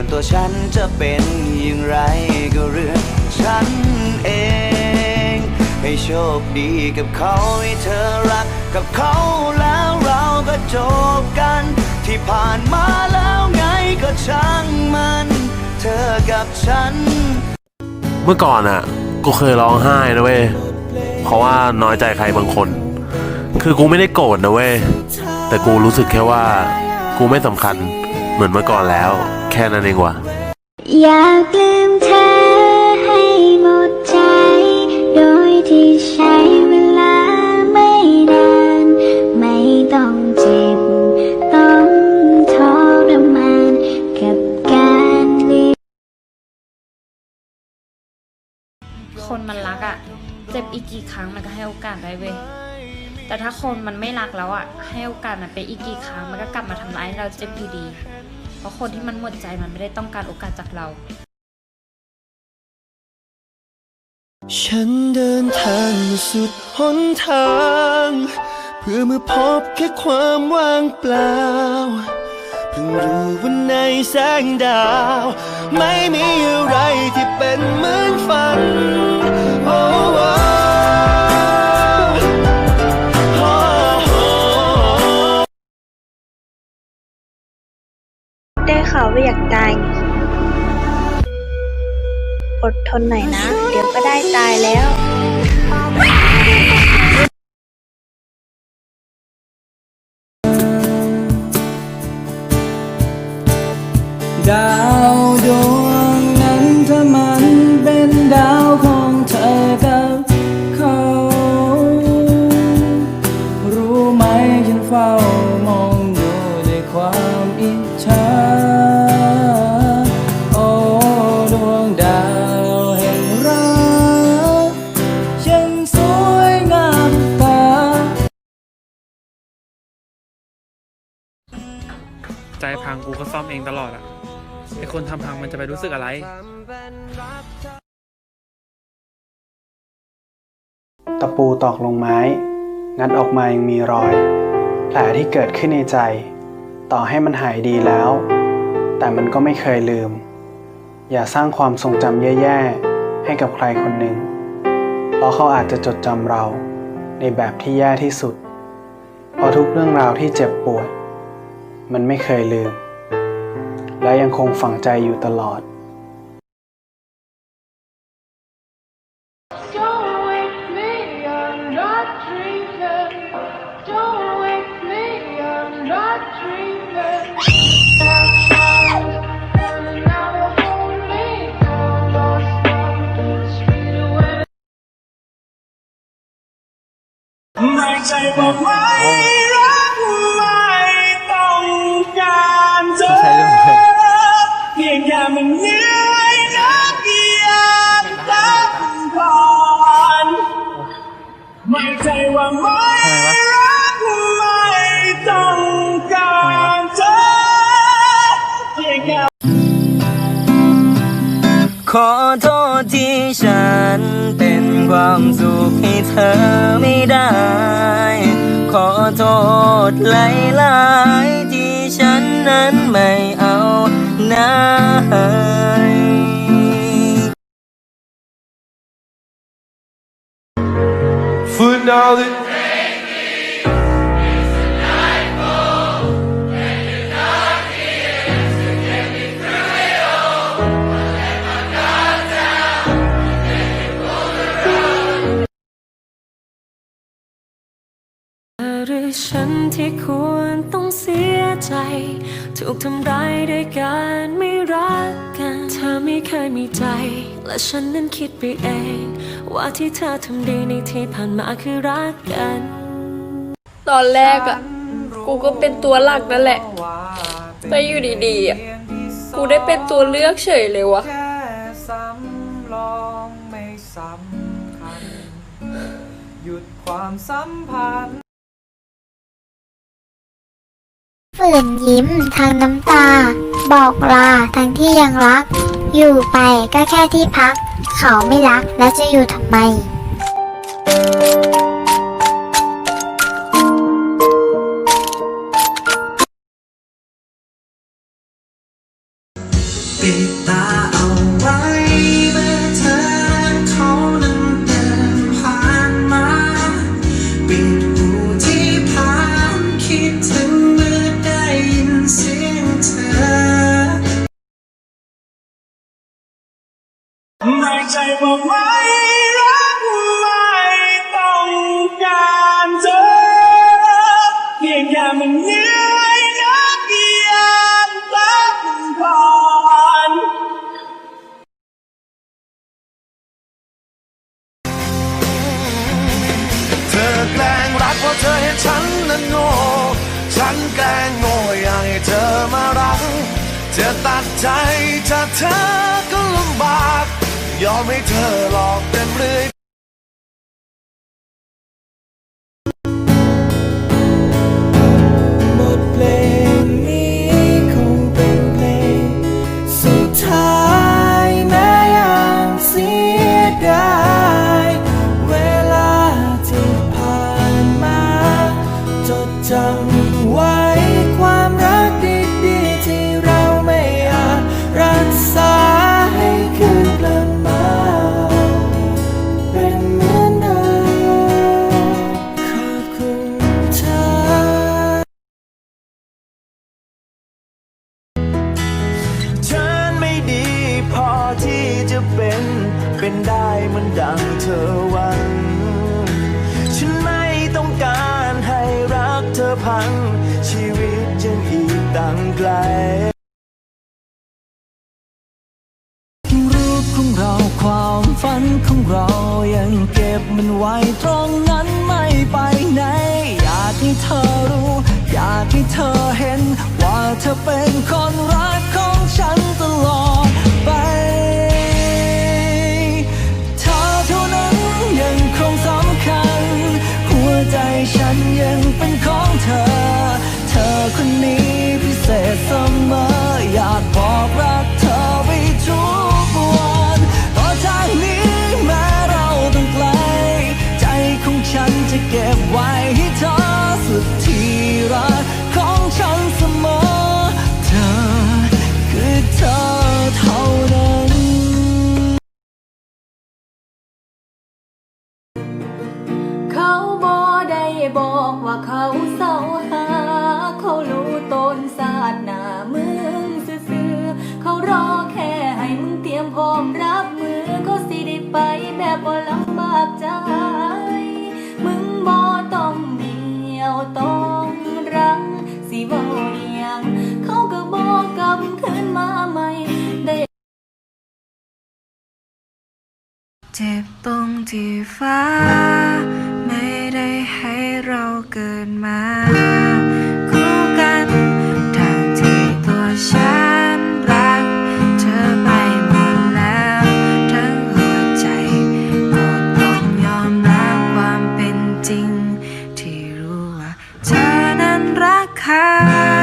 ส่วนตัวฉันจะเป็นอย่างไรก็เรื่องฉันเอง ให้โชคดีกับเขาให้เธอรักกับเขาแล้วเราก็จบกัน ที่ผ่านมาแล้วไงก็ช่างมัน เธอกับฉัน เมื่อก่อนอะกูเคยร้องไห้นะเว้ย เพราะว่าน้อยใจใครบางคน คือกูไม่ได้โกรธนะเว้ย แต่กูรู้สึกแค่ว่า กูไม่สำคัญ เหมือนเมื่อก่อนแล้ว แค่นั้นเองว่ะอยากลืมเธอให้หมดใจ โดยที่ใช้เวลาไม่นาน ไม่ต้องเจ็บ ต้องทรมานกับการเลี้ยงคนมันรักอะเจ็บอีกกี่ครั้งมันก็ให้โอกาสได้เว้ย แต่ถ้าคนมันไม่รักแล้วอะให้โอกาสมันไปอีกกี่ครั้งมันก็กลับมาทำร้ายให้เราเจ็บอยู่ดี เพราะคนที่มันหมดใจมันไม่ได้ต้องการโอกาสจากเรา ฉันเดินทางสุดหนทาง เพื่อมาพบแค่ความว่างเปล่า เพิ่งรู้ว่าในแสงดาว ไม่มีอะไรที่เป็นเหมือนฝัน โอ้ เขาไม่อยากตายนี่ อดทนหน่อยนะ เดี๋ยวก็ได้ตายแล้ว ใจพังกูก็ซ่อมเองตลอดอะไอคนทำพังมันจะไปรู้สึกอะไร ตะปูตอกลงไม้ งัดออกมายังมีรอย แผลที่เกิดขึ้นในใจ ต่อให้มันหายดีแล้ว แต่มันก็ไม่เคยลืม อย่าสร้างความทรงจำแย่ๆ ให้กับใครคนหนึ่ง เพราะเขาอาจจะจดจำเราในแบบที่แย่ที่สุดเพราะทุกเรื่องราวที่เจ็บปวด มันไม่เคยลืม และยังคงฝังใจอยู่ตลอด ในใจบอกไว้ ว่าไม่รักไม่ต้องการเธอเพียงแค่ขอโทษที่ฉันเป็นความสุขให้เธอไม่ได้ ขอโทษหลายๆที่ฉันนั้นไม่เอา ไหน Foot all the หรือฉันที่ควรต้องเสียใจ ถูกทำร้ายด้วยการไม่รักกัน เธอไม่เคยมีใจ และฉันนั้นคิดไปเอง ว่าที่เธอทำดีในที่ผ่านมาคือรักกัน ตอนแรกอะกูก็เป็นตัวหลักนั่นแหละ แต่อยู่ดีๆอะกูได้เป็นตัวเลือกเฉยเลยวะแค่สำรองไม่สำคัญ หยุดความสัมพันธ์ ฝืนยิ้มทางน้ำตา บอกลาทั้งที่ยังรัก อยู่ไปก็แค่ที่พัก เขาไม่รักแล้วจะอยู่ทำไมปิดตาเอาไว้ ในใจบอกไม่รักไม่ต้องการเธอเพียงแค่มันเหนื่อยนักอยากพักผ่อนเธอแกล้งรักเพราะเธอเห็นฉันนั้นโง่ฉันแกล้งโง่อยากให้เธอมารัก จะตัดใจจากเธอก็ลำบาก ยอมให้เธอหลอกกันเรื่อย เป็นได้เหมันดังเธอหวัง ฉันไม่ต้องการให้รักเธอพัง ชีวิตยังอีกตั้งไกลรูปของเราความฝันของเรายังเก็บมันไว้ตรงนั้นไม่ไปไหน อยากให้เธอรู้ อยากให้เธอเห็น ว่าเธอเป็นคนรักของฉันตลอด คนนี้พิเศษเสมออยากบอกรักเธอไปทุกวันต่อจากนี้แม้เราต้องไกล ใจของฉันจะเก็บไว้ให้เธอสุดที่รักของฉันเสมอ เธอคือเธอเท่านั้นเขาบอได้บอกว่าเขา ที่ฟ้า ไม่ได้ให้เราเกิดมาคู่กันทางที่ตัวฉันรัก เธอไปหมดแล้ว ทั้งหัวใจก็ต้องยอมรับความเป็นจริง ที่รู้ว่าเธอนั้นรักใคร